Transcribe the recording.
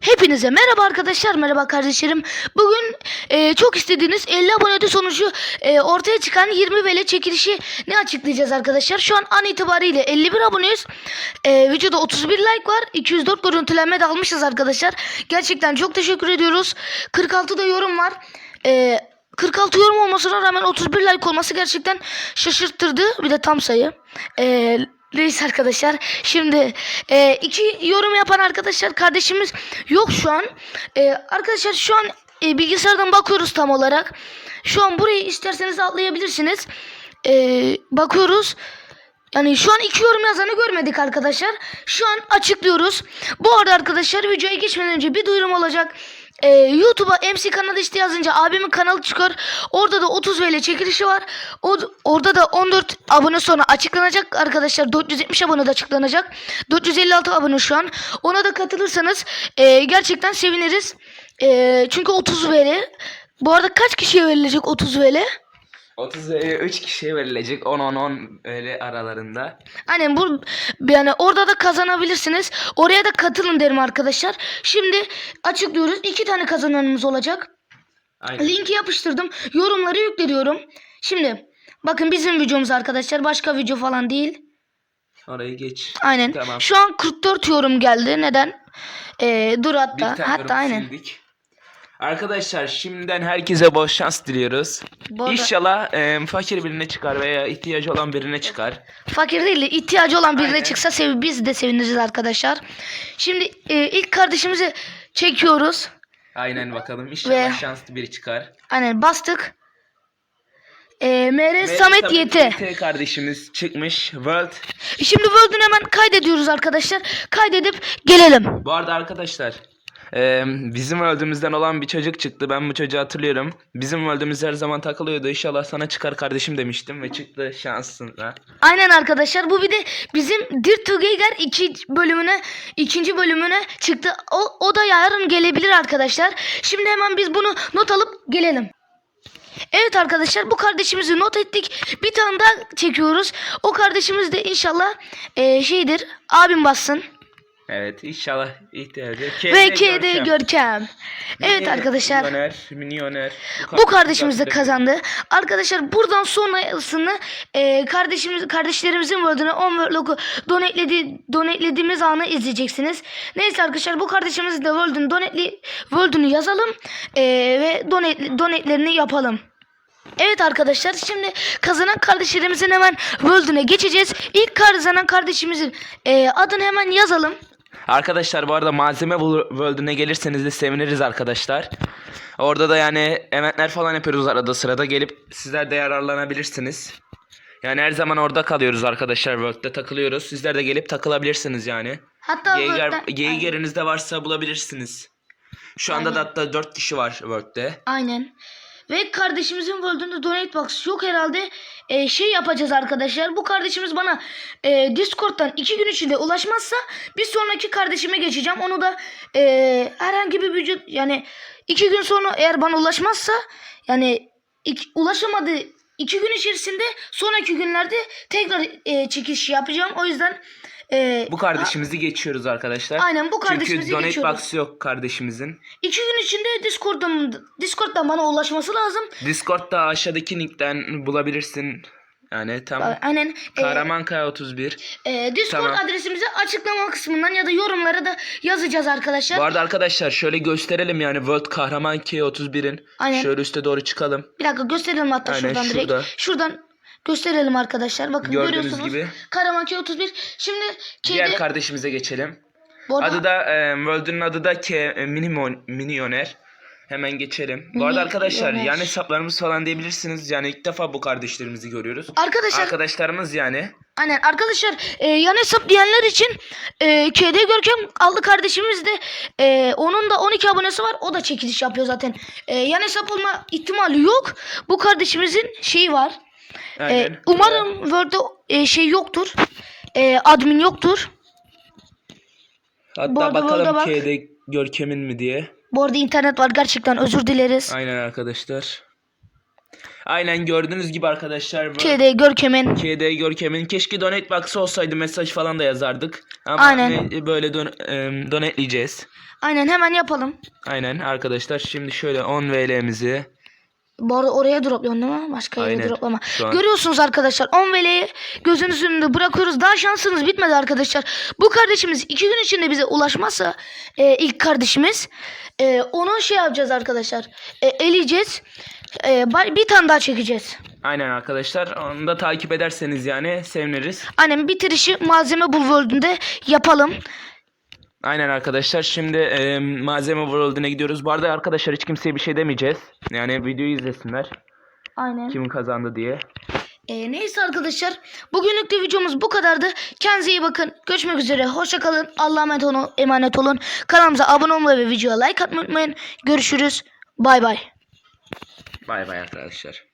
Hepinize merhaba arkadaşlar, merhaba kardeşlerim. Bugün e, çok istediğiniz 50 abonede sonucu e, ortaya çıkan 20 vele çekilişi ne açıklayacağız arkadaşlar. Şu an an itibariyle 51 aboneyiz. E, videoda 31 like var. 204 görüntülenme de almışız arkadaşlar. Gerçekten çok teşekkür ediyoruz. 46 da yorum var. E, 46 yorum olmasına rağmen 31 like olması gerçekten şaşırttırdı. Bir de tam sayı. E, Reis arkadaşlar. Şimdi e, iki yorum yapan arkadaşlar kardeşimiz yok şu an. E, arkadaşlar şu an e, bilgisayardan bakıyoruz tam olarak. Şu an burayı isterseniz atlayabilirsiniz. E, bakıyoruz. Yani şu an iki yorum yazanı görmedik arkadaşlar. Şu an açıklıyoruz. Bu arada arkadaşlar videoya geçmeden önce bir duyurum olacak. Ee, YouTube'a MC kanalı işte yazınca abimin kanalı çıkar. Orada da 30 VL çekilişi var. O, orada da 14 abone sonra açıklanacak arkadaşlar. 470 abone de açıklanacak. 456 abone şu an. Ona da katılırsanız e, gerçekten seviniriz. E, çünkü 30 VL. Bu arada kaç kişiye verilecek 30 VL? 30 3 kişiye verilecek 10-10-10 öyle aralarında. Aynen bu yani orada da kazanabilirsiniz. Oraya da katılın derim arkadaşlar. Şimdi açıklıyoruz. İki tane kazananımız olacak. Aynen. Linki yapıştırdım. Yorumları yükleniyorum. Şimdi bakın bizim videomuz arkadaşlar. Başka video falan değil. Orayı geç. Aynen. Tamam. Şu an 44 yorum geldi. Neden? Ee, dur hatta. Hatta aynen. sildik. Arkadaşlar şimdiden herkese bol şans diliyoruz. Bu arada- İnşallah e, fakir birine çıkar veya ihtiyacı olan birine çıkar. Fakir değil de ihtiyacı olan birine Aynen. çıksa sev biz de seviniriz arkadaşlar. Şimdi e, ilk kardeşimizi çekiyoruz. Aynen bakalım. İnşallah Ve- şanslı biri çıkar. Aynen bastık. Ee, MR Ve Samet YT. YT kardeşimiz çıkmış. World. Şimdi World'ün hemen kaydediyoruz arkadaşlar. Kaydedip gelelim. Bu arada arkadaşlar e, bizim öldüğümüzden olan bir çocuk çıktı. Ben bu çocuğu hatırlıyorum. Bizim öldüğümüz her zaman takılıyordu. İnşallah sana çıkar kardeşim demiştim ve çıktı şansına. Aynen arkadaşlar bu bir de bizim Dear Together 2 bölümüne ikinci bölümüne çıktı. O, o da yarın gelebilir arkadaşlar. Şimdi hemen biz bunu not alıp gelelim. Evet arkadaşlar bu kardeşimizi not ettik. Bir tane daha çekiyoruz. O kardeşimiz de inşallah eee, şeydir abim bassın. Evet inşallah ihtiyacı. Ve KD Görkem. Görkem. Evet arkadaşlar. Milyoner, milyoner. Bu kardeşimiz de kazandı. Arkadaşlar buradan sonrasını e, kardeşimiz kardeşlerimizin World'üne 10 World'u donateledi, donatelediğimiz anı izleyeceksiniz. Neyse arkadaşlar bu kardeşimizin de World'ün donetli World'ünü yazalım e, ve donate, donetlerini yapalım. Evet arkadaşlar şimdi kazanan kardeşlerimizin hemen World'üne geçeceğiz. İlk kazanan kardeşimizin e, adını hemen yazalım. Arkadaşlar bu arada malzeme Wor- world'üne gelirseniz de seviniriz arkadaşlar. Orada da yani eventler falan yapıyoruz arada sırada gelip sizler de yararlanabilirsiniz. Yani her zaman orada kalıyoruz arkadaşlar World'de takılıyoruz. Sizler de gelip takılabilirsiniz yani. Hatta Geiger, World'den- Geiger'inizde varsa bulabilirsiniz. Şu anda da Aynen. hatta 4 kişi var World'de. Aynen. Ve kardeşimizin World'ünde donate box yok herhalde. Ee, şey yapacağız arkadaşlar. Bu kardeşimiz bana e, Discord'dan iki gün içinde ulaşmazsa bir sonraki kardeşime geçeceğim. Onu da e, herhangi bir vücut yani iki gün sonra eğer bana ulaşmazsa yani iki, ulaşamadı iki gün içerisinde sonraki günlerde tekrar e, çekiş yapacağım. O yüzden e, Bu kardeşimizi geçiyoruz arkadaşlar. Aynen, bu kardeşimizi Çünkü donate geçiyoruz. box yok kardeşimizin. iki gün içinde Discord'dan Discord'dan bana ulaşması lazım. Discord'da aşağıdaki linkten bulabilirsin. Yani tamam. Aynen. E, Kahramanka 31. Ee, Discord Tamam. adresimizi açıklama kısmından ya da yorumlara da yazacağız arkadaşlar. Bu arada arkadaşlar şöyle gösterelim yani World Kahraman K31'in. Aynen. Şöyle üste doğru çıkalım. Bir dakika gösterelim hatta Aynen, şuradan direkt. şurada. Şuradan gösterelim arkadaşlar. Bakın Gördüğünüz görüyorsunuz. gibi. Karamanki 31. Şimdi Diğer kedi kardeşimize geçelim. bu arada- Adı da e, World'ün adı da K e, Minimon, Milyoner. Hemen geçelim. Bu arada arkadaşlar Milyoner. yani hesaplarımız falan diyebilirsiniz. Yani ilk defa bu kardeşlerimizi görüyoruz. arkadaşlar Arkadaşlarımız yani. aynen arkadaşlar e, yan hesap diyenler için e, KD Görkem aldı kardeşimiz de e, onun da 12 abonesi var. O da çekiliş yapıyor zaten. E, yan hesap olma ihtimali yok. Bu kardeşimizin şeyi var. Aynen. umarım Word'de e, şey yoktur. E, admin yoktur. Hatta bu arada bakalım bak. K'de Görkem'in mi diye. Bu arada internet var gerçekten özür dileriz. Aynen arkadaşlar. Aynen gördüğünüz gibi arkadaşlar bu. KD Görkem'in. KD Görkem'in keşke donate box olsaydı mesaj falan da yazardık. Ama Aynen. ne- böyle don e, donateleyeceğiz. Aynen hemen yapalım. Aynen arkadaşlar şimdi şöyle 10 VL'mizi Bu arada oraya droplıyorsun değil mi? Başka yere Aynen. droplama. Şu an- Görüyorsunuz arkadaşlar 10 veleyi gözünüzün önünde bırakıyoruz. Daha şansınız bitmedi arkadaşlar. Bu kardeşimiz 2 gün içinde bize ulaşmazsa e, ilk kardeşimiz e, onu şey yapacağız arkadaşlar. E, eleyeceğiz. E, ba- bir tane daha çekeceğiz. Aynen arkadaşlar onu da takip ederseniz yani seviniriz. Aynen bitirişi malzeme bul World'ünde yapalım. Aynen arkadaşlar şimdi e, malzeme world'üne gidiyoruz. Bu arada arkadaşlar hiç kimseye bir şey demeyeceğiz. Yani videoyu izlesinler. Aynen. Kim kazandı diye. E, neyse arkadaşlar. Bugünlük de videomuz bu kadardı. Kendinize iyi bakın. Görüşmek üzere. Hoşça kalın. Allah'a emanet olun. Emanet olun. Kanalımıza abone olmayı ve videoya like atmayı unutmayın. Görüşürüz. Bay bay. Bay bay arkadaşlar.